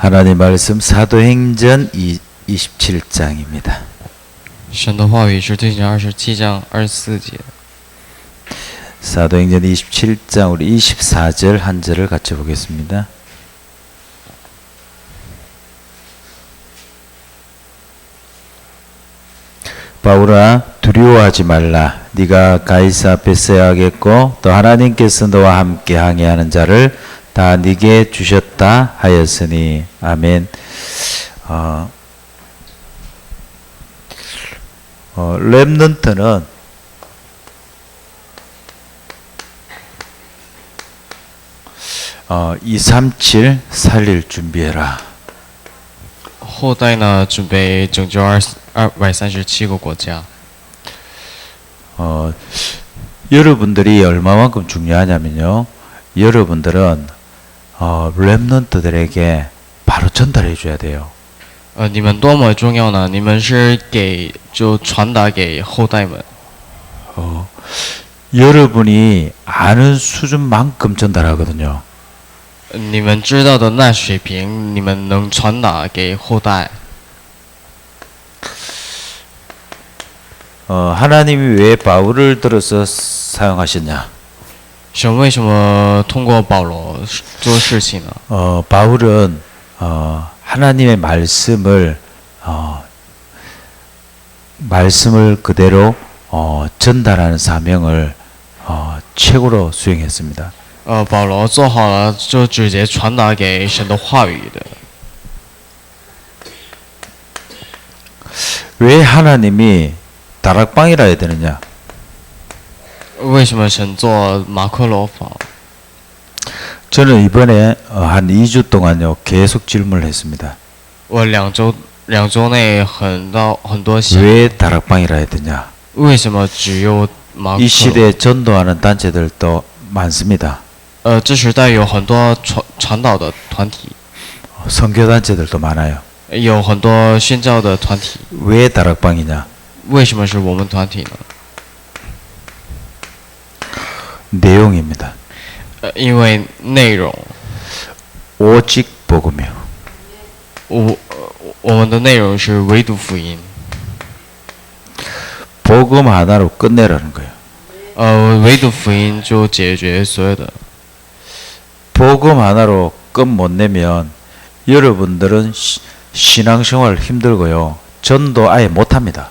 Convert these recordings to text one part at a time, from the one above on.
하나님 말씀 사도행전 27장입니다. 神的话语是推行二十七章二十四节。 사도행전 27장 우리 24절 한 절을 같이 보겠습니다. 바울아 두려워하지 말라 네가 가이사 앞에 서야 하겠고 또 하나님께서 너와 함께 항해하는 자를 다 네게 주셨다 하였으니 아멘. 어, 어, 렘넌트는 어, 237 살릴 준비해라. 后代呢，准备拯救二二百三十七个国家。 어, 여러분들이 얼마만큼 중요하냐면요. 여러분들은 어, 렘넌트들에게 바로 전달해 줘야 돼요. 呃，你们多么重要呢？你们是给就传达给后代们。 어, 여러분이 아는 수준만큼 전달하거든요. 呃你们知道的那水平，你们能传达给后代。 어, 하나님이 왜 바울을 들어서 사용하셨냐? 神为什么通过保罗做事情呢？ 어, 바울은 어, 하나님의 말씀을 어, 말씀을 그대로 어, 전달하는 사명을 어, 최고로 수행했습니다. 呃，保罗做好了就直接传达给神的话语的。 왜 하나님이 다락방이라 해야 되느냐? 为什么神做马克罗坊？ 저는 이번에 어, 한 2주 동안요 계속 질문을 했습니다. 我两周两周内很到很多信， 왜 다락방이라 해야 되냐? 为什么只有马克 이 罗？ 시대에 전도하는 단체들도 많습니다. 呃，这时代有很多传传导的团体， 어, 선교 단체들도 많아요. 有很多宣教的团体。 왜 다락방이냐? 为什么是我们团体呢？ 내용입니다. 呃，因为内容， 오직 복음이요. 我呃我们的内容是唯独福音。 복음 하나로 끝내라는 거예요. 呃，唯独福音就解决所有的。 복음 하나로 끝 못 내면 여러분들은 시- 신앙생활 힘들고요. 전도 아예 못 합니다.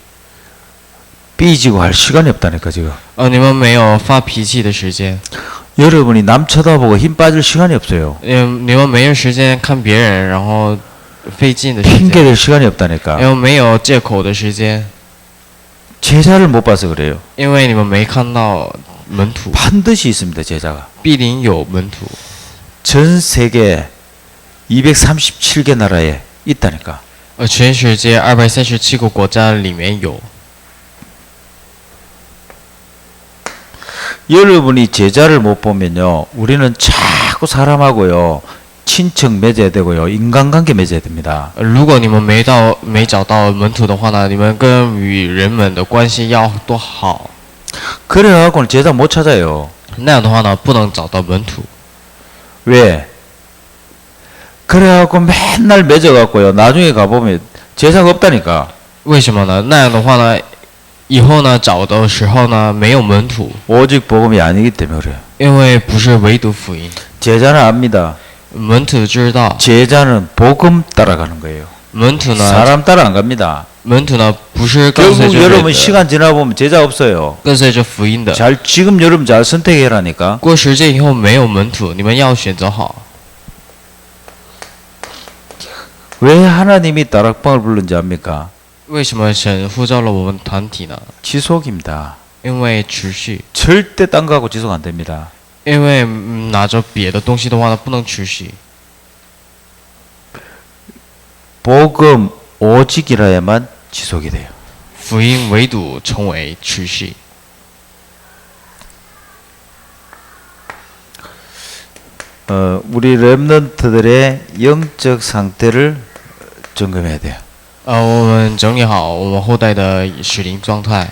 삐지고 할 시간이 없다니까 지금. 呃，你们没有发脾气的时间， 여러분이 남 쳐다보고 힘 빠질 시간이 없어요. 嗯，你们没有时间看别人，然后费劲的时 핑계 间， 댈 시간이 없다니까. 因为没有借口的时间， 제자를 못 봐서 그래요. 因为你们没看到门徒， 반드시 있습니다, 제자가. 必定有门徒。 전 세계 237개 나라에 있다니까. 呃，全世界二百三十七个国家里面有。 여러분이 제자를 못 보면요, 우리는 자꾸 사람하고요, 친척 맺어야 되고요, 인간관계 맺어야 됩니다. 呃如果你们没到没找到门徒的话呢，你们跟与人们的关系要多好， 그래갖고는 제자 못 찾아요. 那样的话呢，不能找到门徒。 왜? 그래갖고 맨날 맺어갖고요, 나중에 가보면 제자가 없다니까. 为什么呢？那样的话呢， 以后呢找的时候呢没有门徒， 오직 복음이 아니기 때문에 그래요. 因为不是唯独福音。 제자는 압니다. 门徒知道， 제자는 복음 따라가는 거예요. 门徒呢， 사람 따라 안 갑니다. 门徒呢不是跟随 결국 着人 여러분 的 시간 지나 보면 제자 없어요. 跟随着福音的。 잘 지금 여러분 잘 선택해라니까. 过时间以后没有门徒，你们要选择好。 왜 하나님이 다락방을 부른지 압니까? 为什么神呼召了我们团体呢？ 지속입니다. 因为持续， 절대 딴 거하고 지속 안 됩니다. 因为、嗯拿着别的东西的话呢，不能持续。 복음 오직이라야만 지속이 돼요. 福音唯独成为持续。 어, 우리 랩런트들의 영적 상태를 점검해야 돼요. 呃，我们整理好我们后代的属灵状态。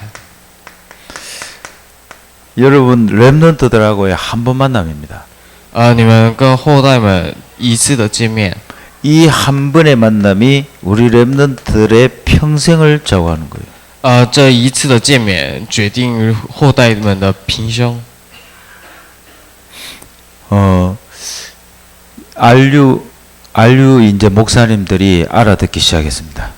여러분 랩런트들하고의 한 번 만남입니다. 呃，你们跟后代们一次的见面， 이 한 번의 만남이 우리 랩런트들의 평생을 좌우하는 거예요. 呃，这一次的见面决定后代们的平生。 어, 안류 안류 이제 목사님들이 알아듣기 시작했습니다.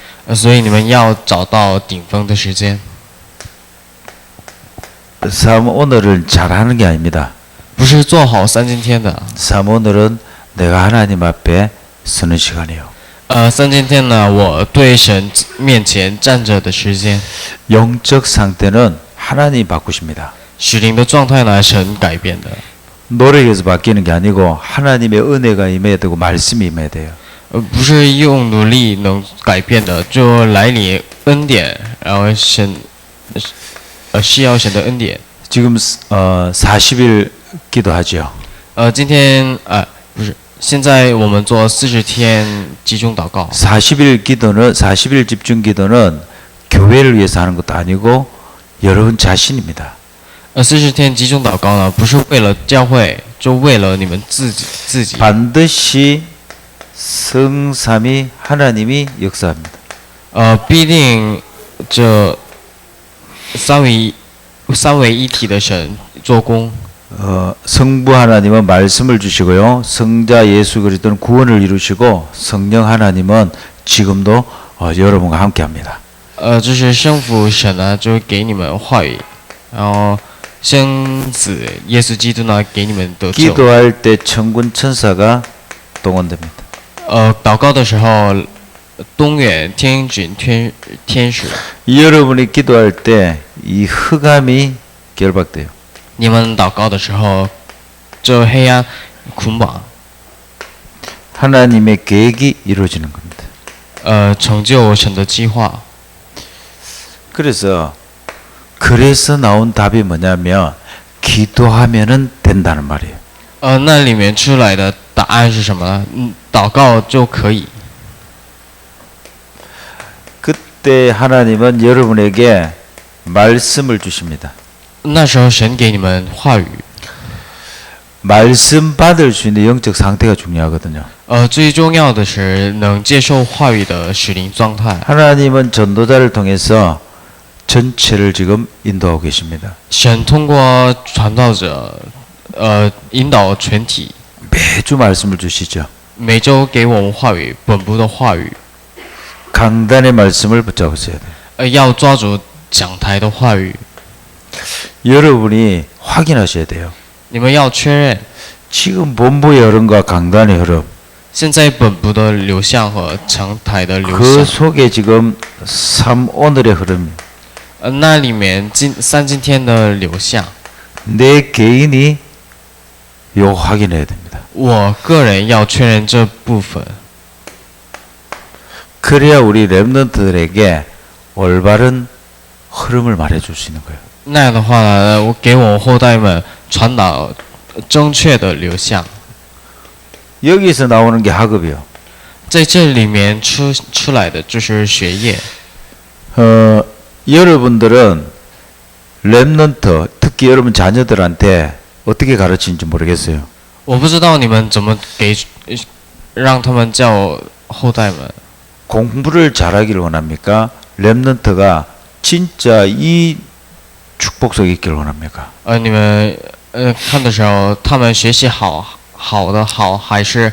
呃所以你们要找到顶峰的时间， 삶 오늘을 잘하는 게 아닙니다. 不是做好三今天的。 삶 오늘은 내가 하나님 앞에 서는 시간이에요. 呃，三今天呢，我对神面前站着的时间， 영적 상태는 하나님이 바꾸십니다. 属灵的状态呢，神改变的。 노력해서 바뀌는 게 아니고 하나님의 은혜가 임해야 되고 말씀이 임해야 돼요. 呃，不是用努力能改变的，就来你恩典，然后神，呃，需要神的恩典。 지금 어 40일 기도하죠. 呃，今天呃不是，现在我们做四十天集中祷告。 40일 기도는 40일 집중 기도는 교회를 위해서 하는 것도 아니고 여러분 자신입니다. 呃，四十天集中祷告呢，不是为了教会，就为了你们自己自己。 반드시 성삼이 하나님이 역사합니다. 呃，必定这三位一三位一体的神做工。 어, 성부 하나님은 말씀을 주시고요. 성자 예수 그리스도는 구원을 이루시고 성령 하나님은 지금도 어, 여러분과 함께합니다. 呃，就是圣父神呢，就给你们话语，然后生子耶稣基督呢，给你们得救。 기도할 때 천군 천사가 동원됩니다. 呃，祷告的时候，东远天君天天使， 여러분이 기도할 때 이 흑암이 결박돼요. 你们祷告的时候，这黑暗捆绑， 하나님의 계획이 이루어지는 겁니다. 呃，成就神的计划。 그래서 그래서 나온 답이 뭐냐면 기도하면은 된다는 말이에요. 呃，那里面出来的 答案是什么呢？嗯，祷告就可以。 그때 하나님은 여러분에게 말씀을 주십니다. 那时候神给你们话语， 말씀 받을 수 있는 영적 상태가 중요하거든요. 呃，最重要的是能接受话语的属灵状态。 하나님은 전도자를 통해서 전체를 지금 인도하고 계십니다. 神通过传道者，呃，引导全体， 매주 말씀을 주시죠. 每周给我们话语，本部的话语， 강단의 말씀을 붙잡으셔야 돼요. 呃，要抓住讲台的话语， 여러분이 확인하셔야 돼요. 你们要确认， 지금 본부의 흐름과 강단의 흐름 现在本部的流向和讲台的流 그 向， 속에 지금 삼 오늘의 흐름 呃，那里面今三今天的流向， 내 개인이 요 확인해야 됩니다. 我个人要确认这部分， 그래야 우리 랩런트들에게 올바른 흐름을 말해줄 수 있는 거예요. 那样的话呢，我给我们后代们传导正确的流向， 여기서 나오는 게 학업이요. 在这里面出出来的就是学业。 어, 여러분들은 랩런트 특히 여러분 자녀들한테 어떻게 가르치는지 모르겠어요. 我不知道你们怎么给让他们叫后代们， 공부를 잘하기를 원합니까? 랩런트가 진짜 이 축복 속에 있기를 원합니까? 呃，你们呃看的时候，他们学习好好的好，还是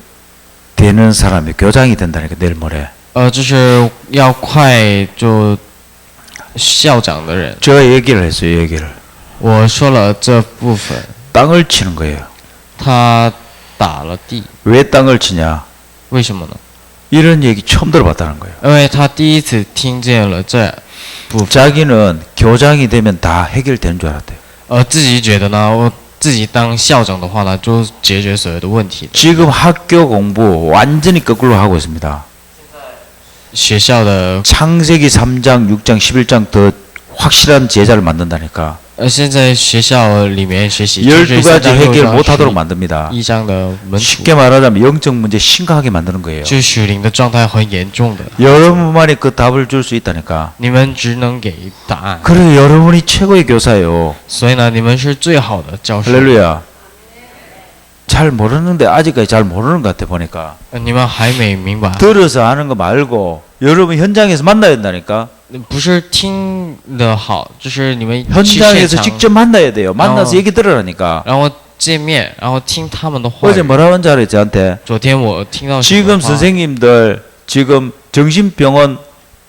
되는 사람이 교장이 된다니까 내일 모레. 呃，就是要快就校长的人， 제가 얘기를 했어요 얘기를. 我说了这部分， 땅을 치는 거예요. 他打了地， 왜 땅을 치냐? 为什么呢？ 이런 얘기 처음 들어봤다는 거예요. 因为他第一次听见了这部分， 자기는 교장이 되면 다 해결되는 줄 알았대요. 呃，自己觉得呢，我 自己当校长的话呢，就解决所有的问题的。 지금 학교 공부 완전히 거꾸로 하고 있습니다. 学校的 창세기 3장, 6장, 11장 더 확실한 제자를 만든다니까. 呃，现在学校里面学习就是 12가지 三章六 해결 章 못하도록 만듭니다. 一章的门徒， 쉽게 말하자면 영적 문제 심각하게 만드는 거예요. 就属灵的状态很严重的， 여러분만이 그 답을 줄 수 있다니까. 你们只能给答案， 그래 여러분이 최고의 교사예요. 所以呢，你们是最好的教授。 할렐루야. 잘 모르는데 아직까지 잘 모르는 것 같아 보니까. 呃你们还没明白， 들어서 하는 거 말고 여러분 현장에서 만나야 된다니까. 不是听的好，就是你们去现 현장에서 场， 직접 만나야 돼요. 만나서 어. 얘기 들으라니까. 然后见面，然后听他们的话 어제 语。 뭐라고 한줄 알아요 저한테? 昨天我听到什么 지금 话 선생님들 지금 정신병원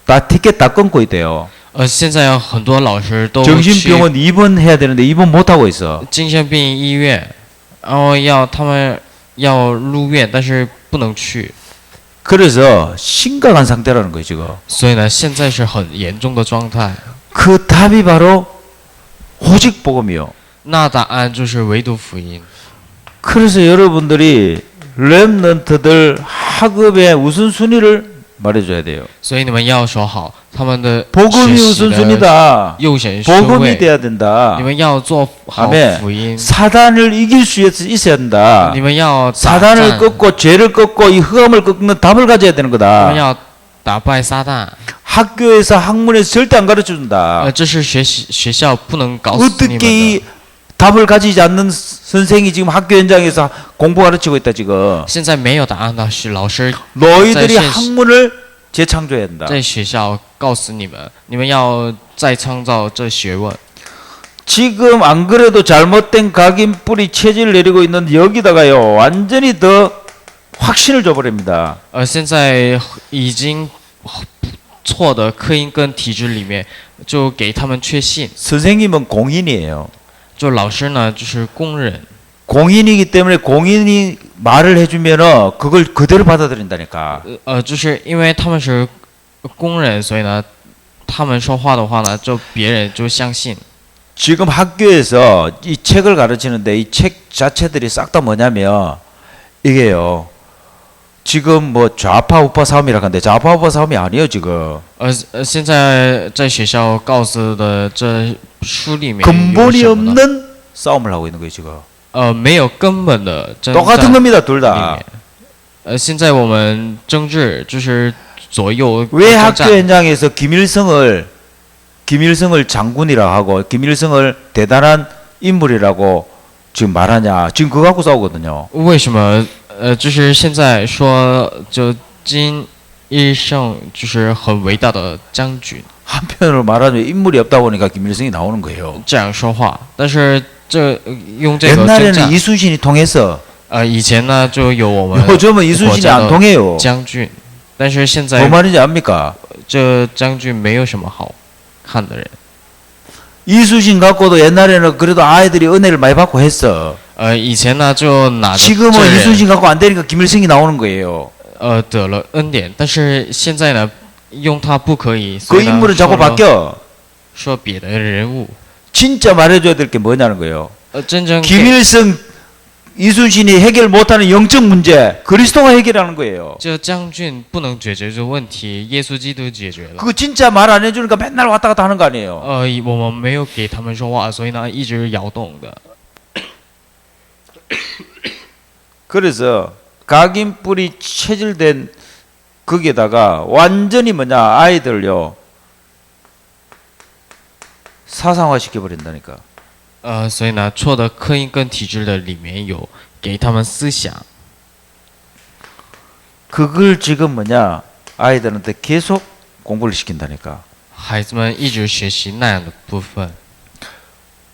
다 티켓 다 끊고 있대요. 呃，现在有很多老师都去 정신병원 입원해야 되는데 입원 못 하고 있어. 精神病医院，然后要他们要入院，但是不能去， 그래서 심각한 상태라는 거예요 지금. 所以呢，现在是很严重的状态。 그 답이 바로 오직 복음이요. 那答案就是唯独福音。 그래서 여러분들이 랩런트들 학업의 우선순위를 말해줘야 돼요. 所以你们要守好他们的 복음이 学习的 우선순위다. 优先顺 복음이 位。 돼야 된다. 你们要做好 아멘. 福音， 사단을 이길 수 있- 있어야 된다. 你们要打 사단을 战， 꺾고 죄를 꺾고 이 흑암을 꺾는 답을 가져야 되는 你们 거다. 要打败撒旦。 학교에서 학문에서 절대 안 가르쳐 呃， 준다. 这是学习学校不能告诉你们 어떻게 的。 이 답을 가지지 않는 선생이 지금 학교 현장에서 공부 가르치고 있다 지금. 现在没有答案的是老师 너희들이 在现实 학문을 재창조해야 된다. 在学校告诉你们，你们要再创造这学问。 지금 안 그래도 잘못된 각인 뿌리 체질 내리고 있는 여기다가요 완전히 더 확신을 줘버립니다. 呃，现在已经不错的科音跟体制里面，就给他们确信， 선생님은 공인이에요. 就老师呢就是工人， 공인이기 때문에 공인이 말을 해주면은 그걸 그대로 받아들인다니까. 呃呃，就是因为他们是工人，所以呢，他们说话的话呢，就别人就相信。 지금 학교에서 이 책을 가르치는데 이 책 자체들이 싹 다 뭐냐면 이게요. 지금 뭐 좌파 우파 싸움이라 하는데 좌파 우파 싸움이 아니에요 지금. 呃呃，现在在学校告诉的这书里面有 근본이 什么呢？ 없는 싸움을 하고 있는 거예요 지금. 呃，没有根本的征 똑같은 战 겁니다 둘 里 다. 面。呃，现在我们争执就是左右 왜 征 학교 战。 현장에서 김일성을 김일성을 장군이라고 하고 김일성을 대단한 인물이라고 지금 말하냐? 지금 그거 갖고 싸우거든요. 为什么？呃，就是现在说，就金 日胜就是很伟大的将军， 한편으로 말하자면 인물이 없다 보니까 김일성이 나오는 거예요. 这样说话。但是这呃用这个征 옛날에는 战， 이순신이 통해서 呃，以前呢就有我们 요즘은 이순신이 안 통해요. 将军，但是现 뭐 在 말인지 압니까? 这将军没有什么好看的人。 이순신 갖고도 옛날에는 그래도 아이들이 은혜를 많이 받고 했어. 呃，以前呢就拿着 지금은 这人 이순신 갖고 안 되니까 김일성이 나오는 거예요. 呃得了恩典，但是现在呢用他不可以， 그 所以呢 인물은 说 자꾸 了 바뀌어. 说别的人物。 진짜 말해줘야 될 게 뭐냐는 거예요. 呃，真正给 김일성, 이순신이 해결 못하는 영적 문제 그리스도가 해결하는 거예요. 这将军不能解决这问题，耶稣基督解决了。 그거 진짜 말 안 해주니까 맨날 왔다 갔다 하는 거 아니에요. 呃，我们没有给他们说话，所以呢一直摇动的。 그래서 각인 뿌리 체질된 거기에다가 완전히 뭐냐 아이들요 사상화 시켜버린다니까. 呃，所以呢，错的刻印跟体制的里面有给他们思想， 그걸 지금 뭐냐 아이들한테 계속 공부를 시킨다니까. 孩子们一直学习那样的部分。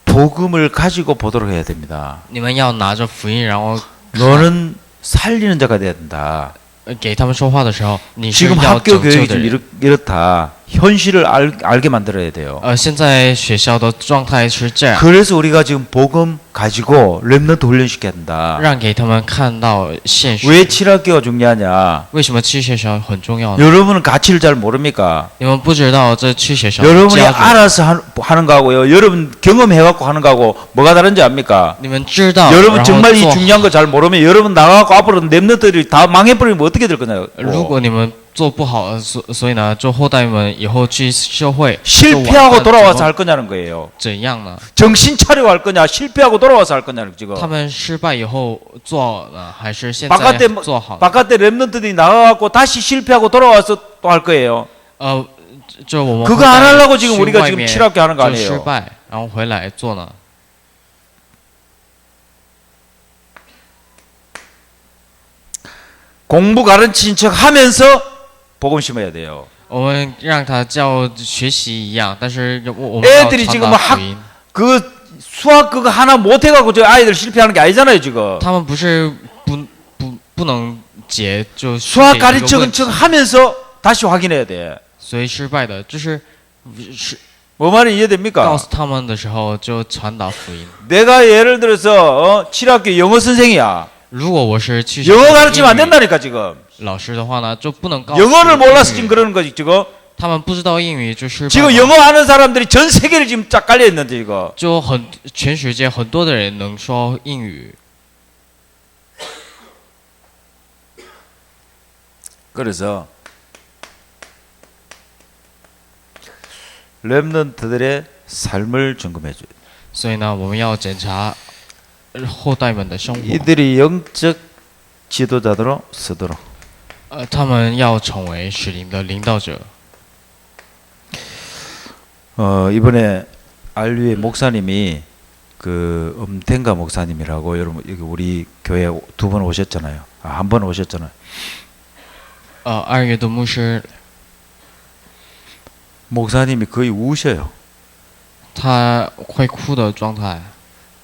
복음을 가지고 보도록 해야 됩니다. 你们要拿着福音，然后 너는 살리는 자가 돼야 된다. 呃给他们说话的时候，你是 지금 要 학교 拯救 교육이 的 좀 人。 이렇, 이렇다. 현실을 알, 알게 만들어야 돼요. 呃，现在学校的状态是这样， 그래서 우리가 지금 복음 가지고 랩런트 훈련시켜야 된다. 让给他们看到现实。 왜 칠학교가 중요하냐? 为什么去学校很重要呢？ 여러분은 가치를 잘 모릅니까? 你们不知道这去学校的 여러분이 价值。 알아서 하- 하는 거하고요. 여러분 경험해갖고 하는 거하고 뭐가 다른지 압니까? 你们知道， 여러분 然后 정말 이 做 중요한 거 잘 모르면 여러분 나가고 앞으로 랩런트들이 다 망해버리면 어떻게 될 거냐고. 如果你们 做不好，所所以呢，做后代们以后去社会 실패하고 就 돌아와서 完蛋 할 거냐는 거예요. 怎样呢？ 정신 차리고 할 거냐, 실패하고 돌아와서 할 거냐는 지금. 他们失败以后做呢，还是现在 바깥에 뭐- 做好？ 바깥에 랩런트들이 나가갖고 다시 실패하고 돌아와서 또 할 거예요. 呃，就我们 그거 后代 안 하려고 지금 去 우리가 外 지금 面 7학교 하는 거 就失 아니에요. 败，然后回来做呢？ 공부 가르친 척 하면서 복음 심어야 돼요. 我们让他教学习一样，但是我我们要 애들이 传 지금 达 뭐 福 학, 音。 그 수학 그거 하나 못해갖고 저 아이들 실패하는 게 아니잖아요, 지금. 他们不是不不不能解就 수학 解决一个 가르치는 问题 척 하면서 다시 확인해야 돼. 所以失败的，就是是 뭐 말이 이해됩니까? 告诉他们的时候就传达福音。 내가 예를 들어서 어, 7학교 영어 선생이야. 如果我是去 영어 学 가르치면 안 英语 된다니까 지금. 老师的话呢，就不能告诉 영어를 英 몰라서 语 지금 그러는 거지 지금. 他们不知道英语就失败 지금 了 영어 아는 사람들이 전 세계를 지금 쫙 깔려 있는데 이거. 就很全世界很多的人能说英语， 그래서 렘넌트들의 삶을 점검해 줘요. 所以呢，我们要检查后代们的生活， 이들이 영적 지도자로 서도록 呃，他们要成为使灵的领导者。 어, 이번에 알류의 목사님이 그 엄텐가 목사님이라고 여러분 여기 우리 교회 두 번 오셨잖아요. 아, 한 번 오셨잖아요. 呃，二月的牧师 목사님이 거의 우셔요. 他会哭的状态，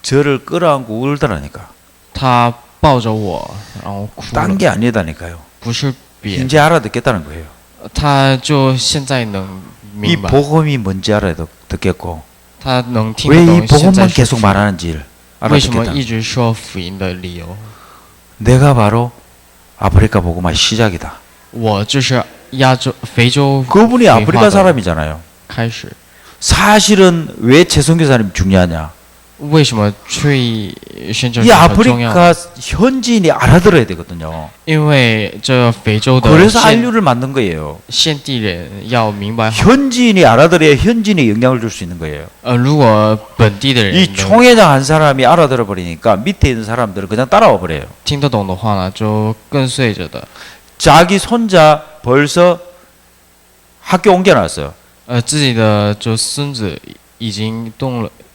저를 끌어안고 울더라니까. 他抱着我，然后哭了 딴 ，게 아니다니까요. 不是别的， 이제 알아듣겠다는 거예요. 他就现在能 이 明白， 복음이 뭔지 알아듣겠고 他能听 왜 得 이 懂现在 복음만 是 계속 福音 말하는지를 为什么 알아듣겠다. 一直说福音的理由？ 내가 바로 아프리카 복음화의 시작이다. 我就是亚洲、非洲 그분이 네, 아프리카 화가- 사람이잖아요. 开始， 사실은 왜 최성교사님 중요하냐? 为什么去宣教 이 是很重要？ 아프리카 현지인이 알아들어야 되거든요. 因为这非洲的 그래서 现 안류를 만든 거예요. 现地人要明白好， 현지인이 알아들어야 현지인에 영향을 줄 수 있는 거예요. 呃，如果本地的人 이 能 총회장 한 사람이 알아들어 버리니까 밑에 있는 사람들은 그냥 따라와 버려요. 听得懂的话呢，就跟随着的。 자기 손자 벌써 학교 옮겨놨어요. 呃，自己的就孙子已经动了，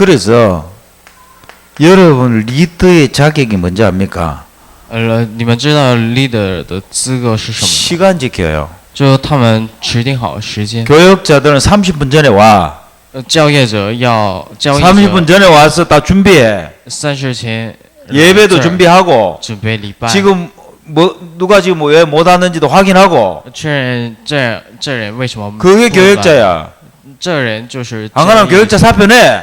leader。 그래서 여러분 리더의 자격이 뭔지 압니까? 呃，你们知道 leader 的资格是什么吗？ 시간 지켜요. 就他们指定好时间， 교역자들은 30분 전에 와. 呃，教业者要教业 30분 者 전에 와서 다 준비해. 三十前 예배도 这儿 준비하고 准备礼拜， 지금 뭐 누가 지금 왜 못 왔는지도 확인하고 确认这这人为什么 그게 不来 교역자야. 这人就是 안 그러면 这个 교역자 사표 내.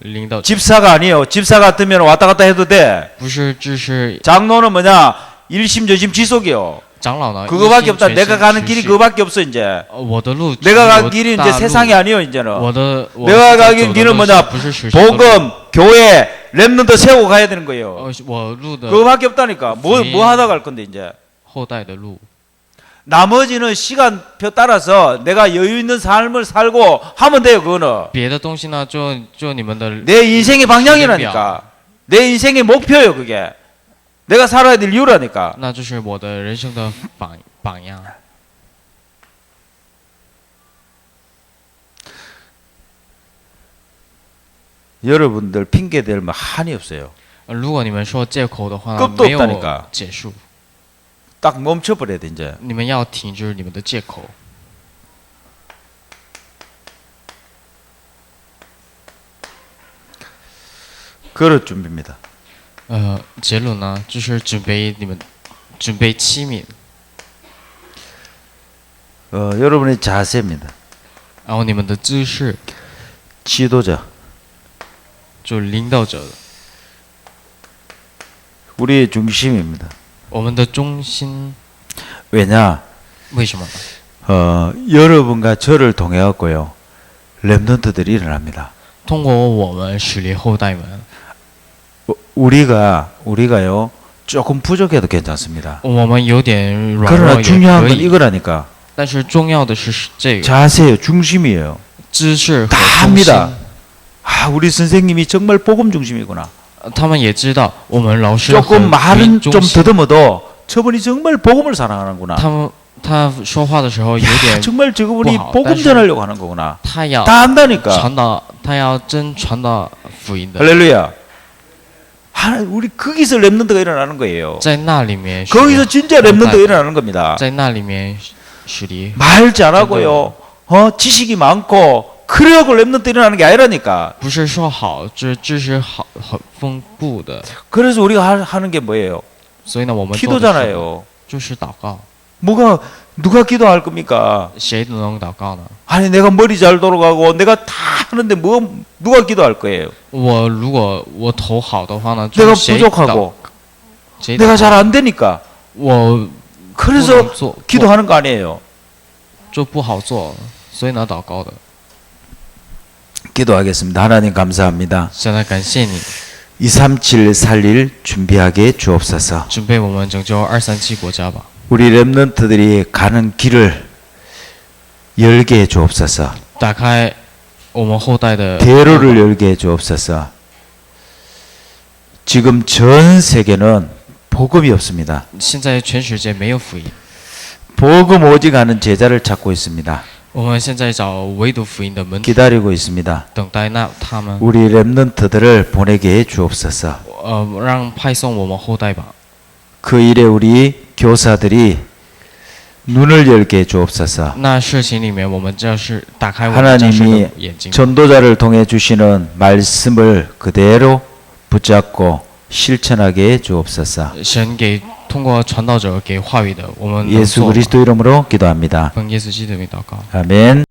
领导者， 집사가 아니에요. 집사 같으면 왔다 갔다 해도 돼. 不是只是 장로는 뭐냐? 일심전심 지속이요. 长老呢？ 그거밖에 一心 없다. 全 내가 心 가는 持 길이 续 그거밖에 없어 이제. 呃我的路， 내가 只 간 有 길이 大 이제 路 세상이 아니에요 이제는. 我的我 내가 在 가긴 走的 길은 路 뭐냐? 不是属实的路 복음, 교회, 랩런더 세우고 가야 되는 거예요. 呃，我路的 그거밖에 없다니까. 뭐, 네. 뭐 하다 갈 건데 이제. 后代的路， 나머지는 시간표 따라서 내가 여유 있는 삶을 살고 하면 돼요 그거는. 别的东西呢，就就你们的 내 인생의 방향이라니까. 내 인생의 목표예요 그게. 내가 살아야 될 이유라니까. 那就是我的人生的榜榜样。 여러분들 핑계 댈 뭐 한이 없어요. 呃如果你们说借口的话呢， 끝도 没有 없다니까 结束， 딱 멈춰버려야 돼 이제. 你们要停止你们的借口。 그럴 준비입니다. 呃，结论呢，就是准备你们准备器皿， 어, 여러분의 자세입니다. 然后你们的姿势， 지도자. 就领导者， 우리의 중심입니다. 我们的中心。 왜냐? 为什么呢？ 어, 여러분과 저를 통해 갖고요. 렘넌트들이 일어납니다. 通过我们使力后代们， 어, 우리가 우리가요. 조금 부족해도 괜찮습니다. 我们有点软弱 그러나 也 중요한 可 건 以， 이거라니까. 但是重要的是这个 자세요. 중심이에요. 知识和 다 中心。 합니다. 아, 우리 선생님이 정말 복음 중심이구나. 呃他们也知道我们老师和 조금 福音 말은 中 좀 心。 더듬어도 저분이 정말 복음을 사랑하는구나. 他们他说话的时候有 야, 点， 정말 저분이 뭐, 복음 다시- 전하려고 하는 거구나. 他要 다 안다니까. 传导，他要真传导福音的， 할렐루야. 하, 우리 거기서 랩런트가 일어나는 거예요. 在那里面使 거기서 진짜 랩 랩런트가 일어나는 겁니다. 在那里面使力， 말 잘하고요. 어, 지식이 많고 그래갖고 랩런트 일어나는 게 아니라니까. 不是说好，知知识好很丰富的， 그래서 우리가 하- 하는 게 뭐예요? 所以呢，我们做的是 기도잖아요. 就是祷告， 뭐가 누가 기도할 겁니까? 谁能祷告呢？ 아니 내가 머리 잘 돌아가고 내가 다 하는데 뭐 누가 기도할 거예요? 我如果我头好的话呢， 내가 就是谁祷 부족하고 谁祷 내가 告 잘 안 되니까 我不 그래서 能做， 기도하는 거 아니에요. 就不好做，所以呢，祷告的。 기도하겠습니다. 하나님 감사합니다. 237 살릴 준비하게 주옵소서. 우리 렘넌트들이 가는 길을 열게 해 주옵소서. 대로를 열게 해 주옵소서. 지금 전 세계는 복음이 없습니다. 복음 오직 아는 제자를 찾고 있습니다. 기다리고 있습니다. 우리 랩넌트들을 보내게 해 주옵소서. 그 일에 우리 교사들이 눈을 열게 해 주옵소서. 하나님이 전도자를 통해 주시는 말씀을 그대로 붙잡고 실천하게 해 주옵소서. 神给通过传道者给话语的，我们能 예수 做吗 그리스도 이름으로 기도합니다. 奉耶稣基督的名祷告。 아멘.